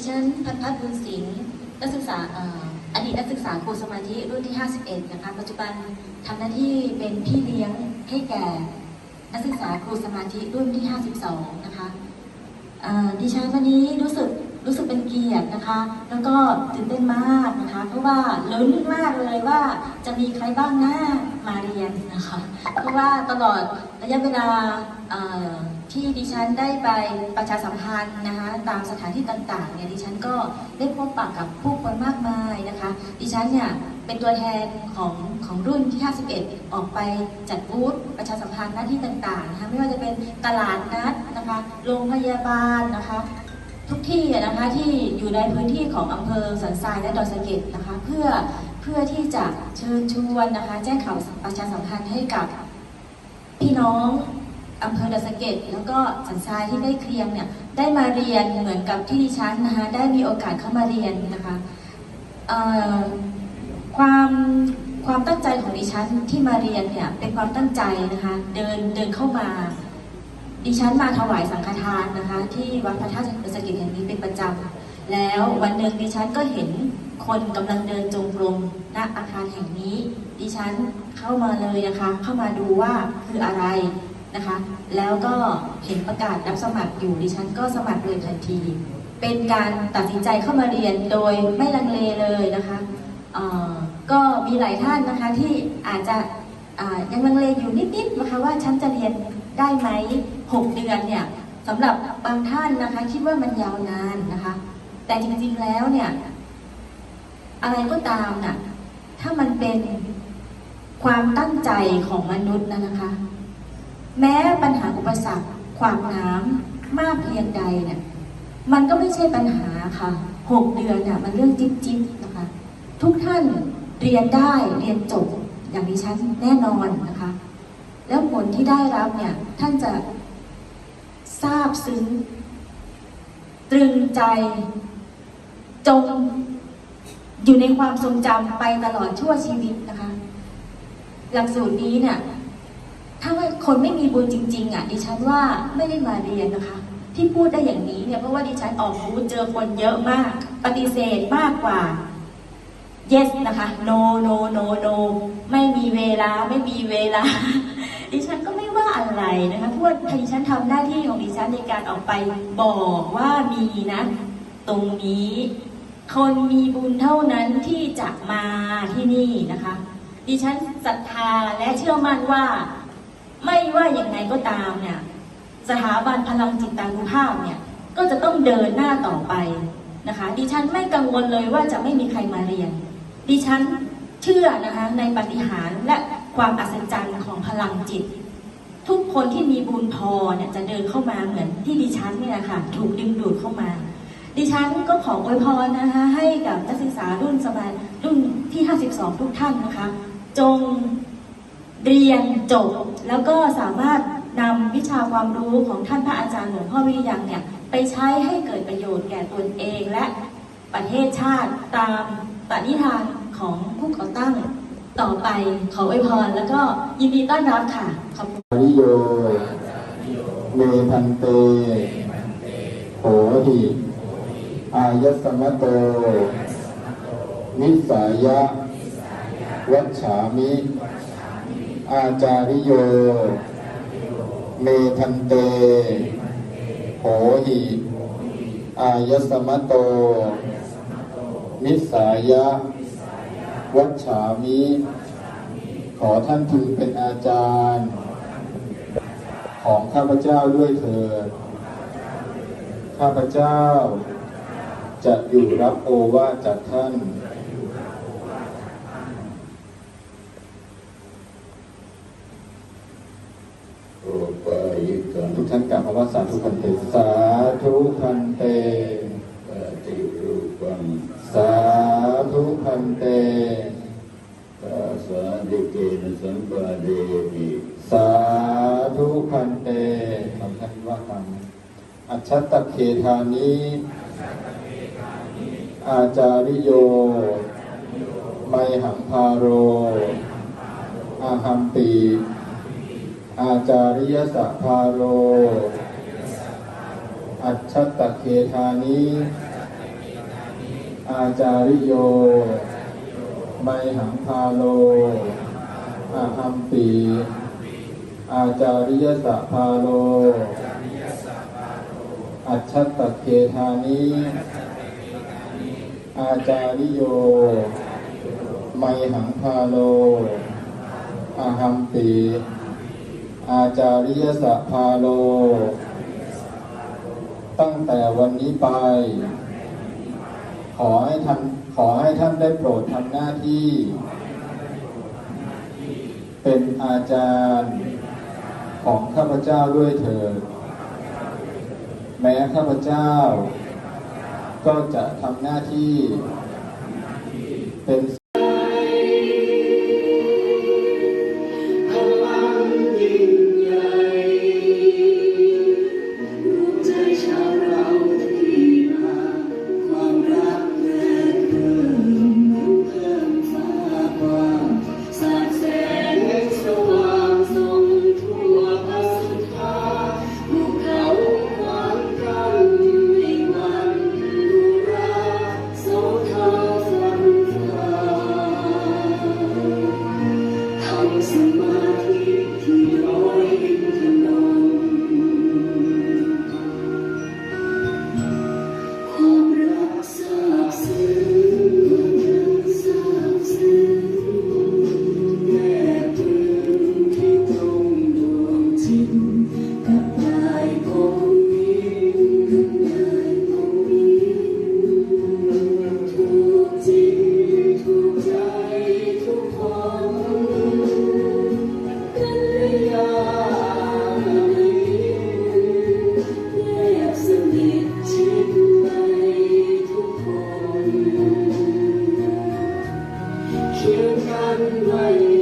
ดิฉันพันพัฒน์บุญสิงห์นักศึกษาอดีตนักศึกษาครูสมาธิรุ่นที่ 51 นะคะ ปัจจุบันทำหน้าที่เป็นพี่เลี้ยงให้แก่ นักศึกษาครูสมาธิรุ่นที่ 52 นะคะเอ่อดิฉันวันนี้รู้สึกรู้สึกเป็นเกียรตินะคะ แล้วก็ตื่นเต้นมากนะคะ เพราะว่าลุ้นมากเลยว่าจะมีใครบ้างหน้ามาเรียนนะคะ เพราะว่าตลอดระยะเวลา ที่ดิฉันได้ไปประชาสัมพันธ์นะคะตามสถานที่ต่างๆเนี่ยดิฉันก็ได้พบปะกับผู้คนมากมายนะคะ ดิฉันเนี่ยเป็นตัวแทนของของรุ่นที่ 51 ออกไปจัดบูธประชาสัมพันธ์หน้าที่ต่างๆนะคะไม่ว่าจะเป็นตลาดนัดนะคะโรงพยาบาลนะคะทุกที่นะคะที่อยู่ในพื้นที่ของอำเภอสันทรายและดอยสะเก็ดนะคะเพื่อเพื่อที่จะเชิญชวนนะคะแจ้งข่าวประชาสัมพันธ์ให้กับพี่น้อง อำเภอดอสะเก็ดแล้วก็สันทรายที่ได้เคลียงเนี่ยได้มาเรียนเหมือนกับที่ดิฉันนะคะได้มีโอกาสเข้ามาเรียนนะคะความความตั้งใจของดิฉันที่มาเรียนเนี่ยเป็นความตั้งใจนะคะเดินเดินเข้ามาดิฉันมาถวายสังฆทานนะคะที่วัดพระธาตุดอสะเก็ดแห่งนี้เป็นประจำแล้ววันหนึ่งดิฉันก็เห็นคนกำลังเดินจงกรมณอาคารแห่งนี้ ดิฉันเข้ามาเลยนะคะ เข้ามาดูว่าคืออะไร นะคะ แล้วก็เห็นประกาศรับสมัครอยู่ดิฉันก็สมัครเลยทันที เป็นการตัดสินใจเข้ามาเรียนโดยไม่ลังเลเลยนะคะก็มีหลายท่านนะคะที่อาจจะยังลังเลอยู่นิดๆนะคะว่าฉันจะเรียนได้ไหม6 เดือนเนี่ยสำหรับบางท่านนะคะคิดว่ามันยาวนานนะคะ แต่จริงๆแล้วเนี่ยอะไรก็ตามน่ะถ้ามันเป็นความตั้งใจของมนุษย์นะนะคะ แม้ปัญหาอุปสรรคขวางน้ำมากเพียงใดเนี่ยมันก็ไม่ใช่ปัญหาค่ะหกเดือนเนี่ยมันเรื่องจิ๊บจิ๊บนะคะ ทุกท่านเรียนได้เรียนจบอย่างดิฉันแน่นอนนะคะ แล้วผลที่ได้รับเนี่ยท่านจะทราบซึ้งตรึงใจ จงอยู่ในความทรงจำไปตลอดชั่วชีวิตนะคะ หลักสูตรนี้เนี่ย คนไม่มีบุญจริงๆอะดิฉันว่าไม่ได้มาเรียนนะคะ ที่พูดได้อย่างนี้เนี่ยเพราะว่าดิฉันออกบูธเจอคนเยอะมาก ปฏิเสธมากกว่า yes นะคะ no no no no ไม่มีเวลาไม่มีเวลา ดิฉันก็ไม่ว่าอะไรนะคะเพราะว่าดิฉันทำหน้าที่ของดิฉันในการออกไปบอกว่ามีนะ ตรงนี้คนมีบุญเท่านั้นที่จะมาที่นี่นะคะ ดิฉันศรัทธาและเชื่อมั่นว่า ไม่ว่าอย่างไงก็ตามเนี่ยสถาบันพลังจิตตานุภาพเนี่ยก็จะต้องเดินหน้าต่อไปนะคะ ดิฉันไม่กังวลเลยว่าจะไม่มีใครมาเรียน ดิฉันเชื่อนะคะในปฏิหารและความอัศจรรย์ของพลังจิต ทุกคนที่มีบุญพอเนี่ยจะเดินเข้ามาเหมือนที่ดิฉันเนี่ยค่ะถูกดึงดูดเข้ามา ดิฉันก็ขออวยพรนะคะให้กับนักศึกษารุ่นสมัยรุ่นที่ 52 ทุกท่านนะคะ จง เรียนจบ แล้วก็สามารถนำวิชาความรู้ของท่านพระอาจารย์หลวงพ่อวิริยังเนี่ยไปใช้ให้เกิดประโยชน์แก่ตนเองและประเทศชาติตามปณิธานของผู้ก่อตั้งต่อไปขออวยพรแล้วก็ยินดีต้อนรับค่ะ ขอบคุณริโยเมพันเตโหหิอายสมโต นิสายะ วัชฉามิ อาจาริโย เมพันเตโหหิอายสมโตนิสายะ วัชฉามิ ขอท่านพึงเป็นอาจารย์ ของข้าพเจ้าด้วยเถิด ข้าพเจ้า จะอยู่รับโอวาจากท่าน โอปายกัง ทุกท่านกล่าวคำว่าสาธุพันเต สาธุพันเตปฏิรูปังสาธุพันเตตาสาดิเกนะสัมปาเดมิสาธุพันเตคำท่านว่าคำอัจฉตเคธานิอาจาริโย ไมหังพาโร อาหัมปี อาจาริยสัพพาโร อัจฉตเคธานิอาจาริโย ไมหังพาโลอาหัมปีอาจาริยสะพาโล อัจฉตตเคธานิอาจาริโย ไมหังพาโลอาหัมปี อาจาริยสะพาโล ตั้งแต่วันนี้ไป ขอให้ท่านขอให้ท่านได้โปรดทำหน้าที่ เป็นอาจารย์ของข้าพเจ้าด้วยเถิด แม้ข้าพเจ้า ก็จะทำหน้าที่ เป็น one way.